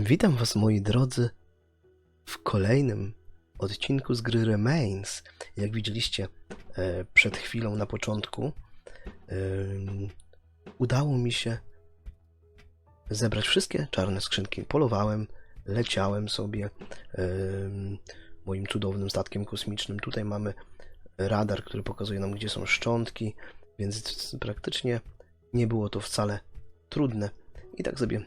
Witam Was, moi drodzy, w kolejnym odcinku z gry Remains. Jak widzieliście e, przed chwilą na początku, em, udało mi się zebrać wszystkie czarne skrzynki. Polowałem, leciałem sobie em, moim cudownym statkiem kosmicznym. Tutaj mamy radar, który pokazuje nam, gdzie są szczątki, więc praktycznie nie było to wcale trudne. I tak sobie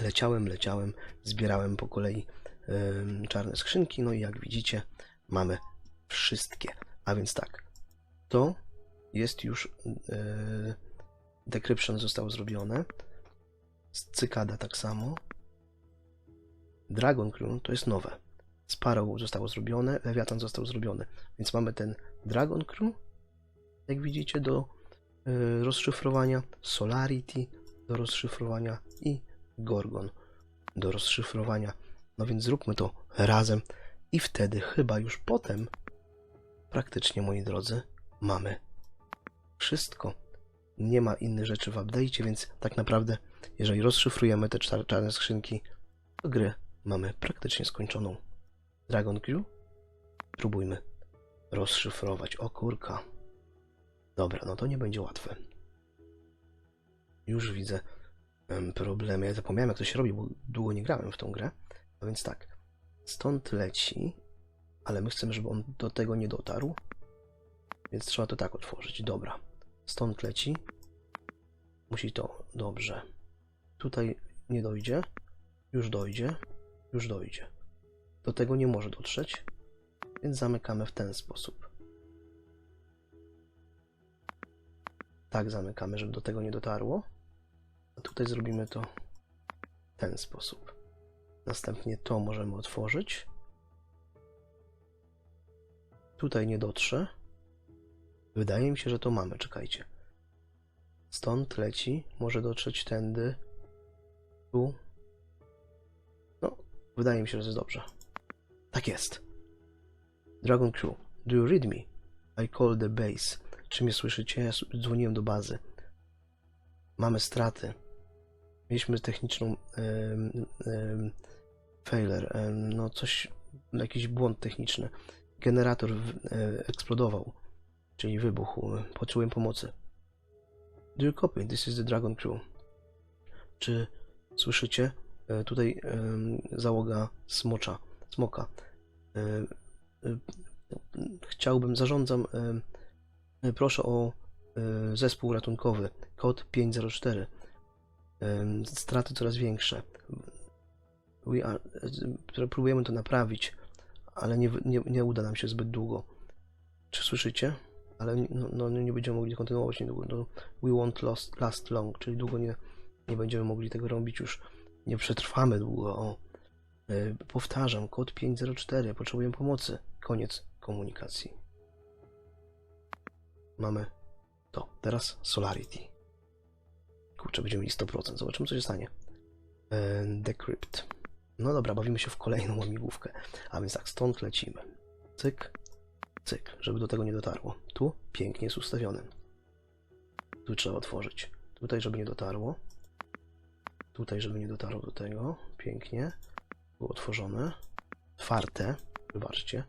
leciałem, leciałem, zbierałem po kolei em, czarne skrzynki, no i jak widzicie, mamy wszystkie. A więc tak, to jest już e, decryption zostało zrobione. Cykada tak samo. Dragon Crew to jest nowe. Sparrow zostało zrobione, Lewiatan został zrobiony. Więc mamy ten Dragon Crew, jak widzicie, do e, rozszyfrowania, Solarity do rozszyfrowania i Gorgon do rozszyfrowania. No więc zróbmy to razem i wtedy chyba już potem praktycznie, moi drodzy, mamy wszystko. Nie ma innych rzeczy w update'cie, więc tak naprawdę, jeżeli rozszyfrujemy te czar- czarne skrzynki, to grę mamy praktycznie skończoną. Dragon Crew? Próbujmy rozszyfrować. O kurka. Dobra, no to nie będzie łatwe. Już widzę problemy. Ja zapomniałem, jak to się robi, bo długo nie grałem w tą grę. A więc tak, stąd leci, ale my chcemy, żeby on do tego nie dotarł. Więc trzeba to tak otworzyć. Dobra. Stąd leci. Musi to. Dobrze. Tutaj nie dojdzie. Już dojdzie. Już dojdzie. Do tego nie może dotrzeć. Więc zamykamy w ten sposób. Tak zamykamy, żeby do tego nie dotarło. A tutaj zrobimy to w ten sposób. Następnie to możemy otworzyć. Tutaj nie dotrze. Wydaje mi się, że to mamy. Czekajcie. Stąd leci. Może dotrzeć tędy. Tu. No, wydaje mi się, że jest dobrze. Tak jest. Dragon Crew, do you read me? I call the base. Czy mnie słyszycie? Ja dzwoniłem do bazy. Mamy straty. Mieliśmy techniczną em, failure, no coś, jakiś błąd techniczny. Generator w, e, eksplodował, czyli wybuchł. Potrzebuję pomocy. Do you copy? This is the Dragon Crew. Czy słyszycie? E, Tutaj załoga smocza, smoka. E, Chciałbym, zarządzam, proszę o zespół ratunkowy, kod 504. Em, Straty coraz większe. Are, e, próbujemy to naprawić, ale nie, nie, nie uda nam się zbyt długo. Czy słyszycie? Ale no, no, nie będziemy mogli kontynuować niedługo. No, we won't last, long, czyli długo nie, nie będziemy mogli tego robić już. Nie przetrwamy długo. O. Powtarzam, kod 504, potrzebuję pomocy. Koniec komunikacji. Mamy to. Teraz Solarity. Kurczę, będziemy mieli 100%. Zobaczymy, co się stanie. E, Decrypt. No dobra, bawimy się w kolejną łamigłówkę. A więc tak, stąd lecimy. Cyk, cyk, żeby do tego nie dotarło. Tu pięknie jest ustawiony. Tu trzeba otworzyć. Tutaj, żeby nie dotarło. Tutaj, żeby nie dotarło do tego. Pięknie. Było otworzone. Otwarte. Wybaczcie.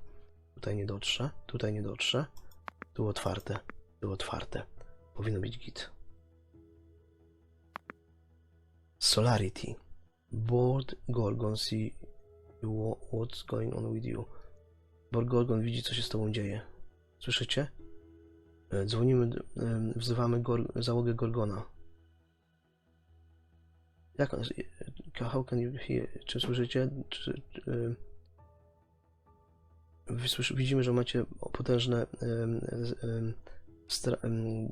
Tutaj nie dotrze. Tutaj nie dotrze. Tu otwarte. Tu otwarte. Powinno być git. Solarity. Board Gorgon see what's going on with you. Board Gorgon widzi, co się z tobą dzieje. Słyszycie? E, Dzwonimy, em, wzywamy gor załogę Gorgona. Jak on... e, How can you hear? Czy słyszycie? Czy, czy, widzimy, że macie potężne stra-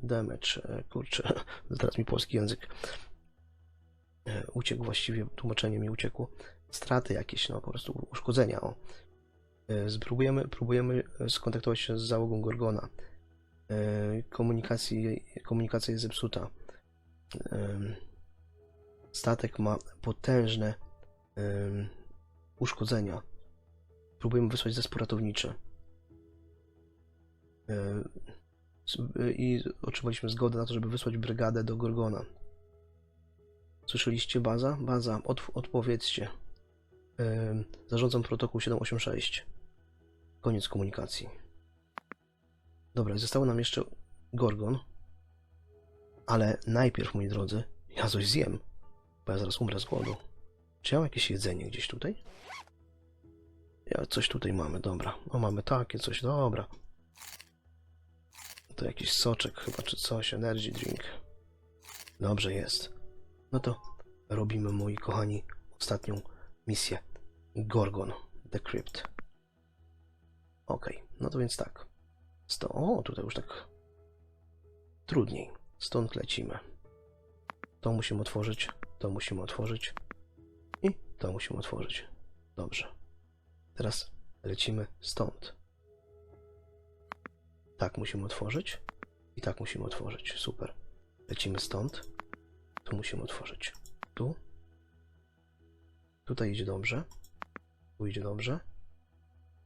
damage. E, Kurczę, teraz mi polski język e, uciekł właściwie, tłumaczenie mi uciekło. Straty jakieś, no po prostu uszkodzenia. O. E, Spróbujemy, próbujemy skontaktować się z załogą Gorgona. Komunikacji, komunikacja jest zepsuta. Statek ma potężne uszkodzenia. Próbujemy wysłać zespół ratowniczy. S- I otrzymaliśmy zgodę na to, żeby wysłać brygadę do Gorgona. Słyszeliście baza? Baza, Otw odpowiedzcie. Ym, zarządzam protokół 786. Koniec komunikacji. Dobra, zostało nam jeszcze Gorgon. Ale najpierw, moi drodzy, ja coś zjem, bo ja zaraz umrę z głodu. Czy ja mam jakieś jedzenie gdzieś tutaj? Ja coś tutaj mamy, dobra. O, mamy takie coś, dobra. To jakiś soczek chyba, czy coś, energy drink. Dobrze jest. No to robimy, moi kochani, ostatnią misję. Gorgon, Decrypt. Okej, no to więc tak. Sto... O, tutaj już tak trudniej. Stąd lecimy. To musimy otworzyć, to musimy otworzyć i to musimy otworzyć. Dobrze. Teraz lecimy stąd. Tak musimy otworzyć i tak musimy otworzyć. Super. Lecimy stąd. Tu musimy otworzyć. Tu. Tutaj idzie dobrze. Tu idzie dobrze.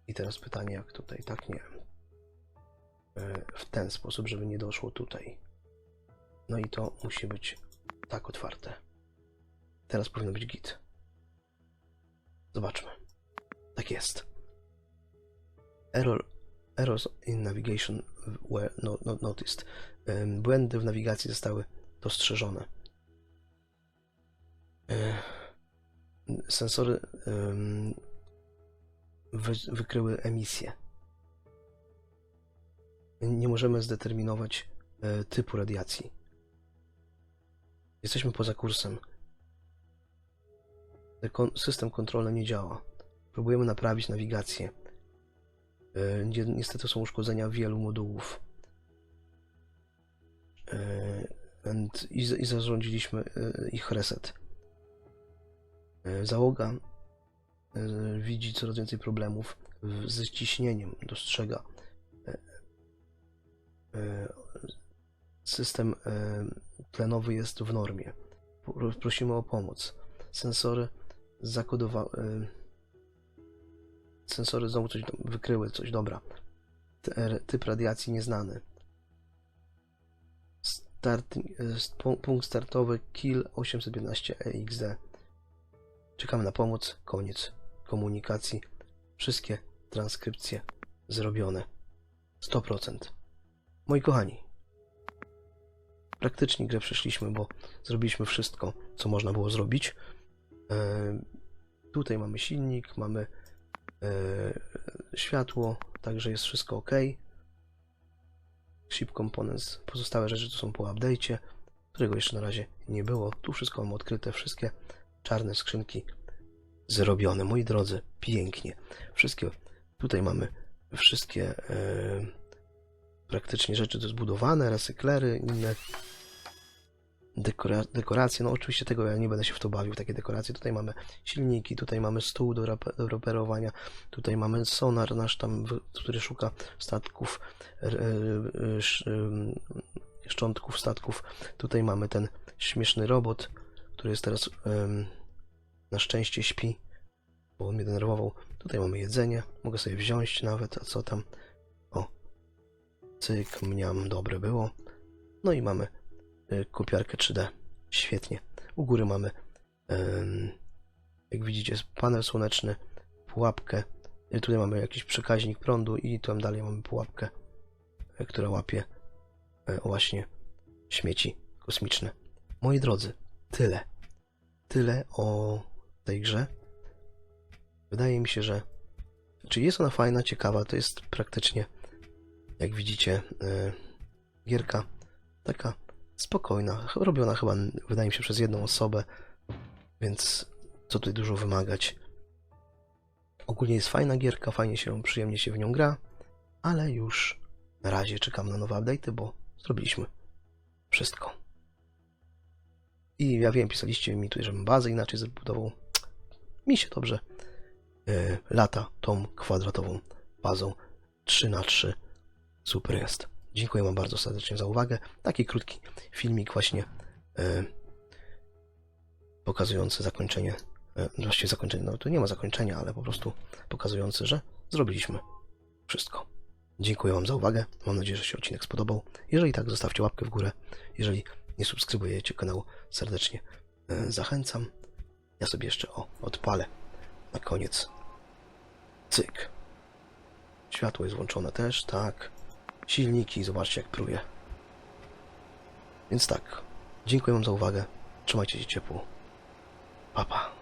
I teraz pytanie, jak tutaj? Tak, nie. E, W ten sposób, żeby nie doszło tutaj. No i to musi być tak otwarte. Teraz powinno być git. Zobaczmy. Tak jest. Error, errors in navigation were no, not noticed. Błędy w nawigacji zostały dostrzeżone. Sensory wykryły emisję. Nie możemy zdeterminować e, typu radiacji. Jesteśmy poza kursem. System kontrolny nie działa. Próbujemy naprawić nawigację. E, ni- Niestety są uszkodzenia wielu modułów. E, I, I zarządziliśmy e, ich reset. Załoga widzi coraz więcej problemów ze ściśnieniem, dostrzega. System tlenowy jest w normie. Pro- Prosimy o pomoc. Sensory zakodowały. Sensory znowu coś wykryły, coś dobra. T- Typ radiacji nieznany. E, punkt startowy Kill 815 EXD. Czekamy na pomoc. Koniec komunikacji. Wszystkie transkrypcje zrobione. 100%. Moi kochani, praktycznie grę przeszliśmy, bo zrobiliśmy wszystko, co można było zrobić. E, tutaj mamy silnik, mamy e, światło, także jest wszystko ok. Ship Components, pozostałe rzeczy to są po update'cie, którego jeszcze na razie nie było. Tu wszystko mamy odkryte, wszystkie czarne skrzynki zrobione. Moi drodzy, pięknie. Wszystkie, tutaj mamy wszystkie e, praktycznie rzeczy do zbudowane, recyklery, inne dekora dekoracje. No oczywiście tego ja nie będę się w to bawił, takie dekoracje. Tutaj mamy silniki, tutaj mamy stół do, do reperowania, tutaj mamy sonar nasz tam, który szuka statków, szczątków statków. Tutaj mamy ten śmieszny robot, który jest teraz na szczęście śpi, bo on mnie denerwował. Tutaj mamy jedzenie, mogę sobie wziąć nawet, a co tam? O, cyk, mniam, dobre było. No i mamy kopiarkę 3D. Świetnie. U góry mamy, jak widzicie, panel słoneczny, pułapkę. Y, Tutaj mamy jakiś przekaźnik prądu i tam dalej mamy pułapkę, y, która łapie y, właśnie śmieci kosmiczne. Moi drodzy, tyle. Tyle o tej grze. Wydaje mi się, że czy jest ona fajna, ciekawa, to jest praktycznie, jak widzicie, y, gierka taka spokojna, robiona chyba, wydaje mi się, przez jedną osobę, więc co tutaj dużo wymagać. Ogólnie jest fajna gierka, fajnie się, przyjemnie się w nią gra, ale już na razie czekam na nowe update'y, bo zrobiliśmy wszystko. I ja wiem, pisaliście mi tutaj, żebym bazę inaczej zbudował. Mi się dobrze e, lata tą kwadratową bazą 3 na 3 Super jest. Dziękuję Wam bardzo serdecznie za uwagę. Taki krótki filmik właśnie e, pokazujący zakończenie, e, właściwie zakończenie, no tu nie ma zakończenia, ale po prostu pokazujący, że zrobiliśmy wszystko. Dziękuję Wam za uwagę. Mam nadzieję, że się odcinek spodobał. Jeżeli tak, zostawcie łapkę w górę. Jeżeli nie subskrybujecie kanału, serdecznie e, zachęcam. Ja sobie jeszcze o, odpalę na koniec. Cyk. Światło jest włączone też, tak. Silniki, zobaczcie jak pruje. Więc tak, dziękuję wam za uwagę. Trzymajcie się ciepło. Pa, pa.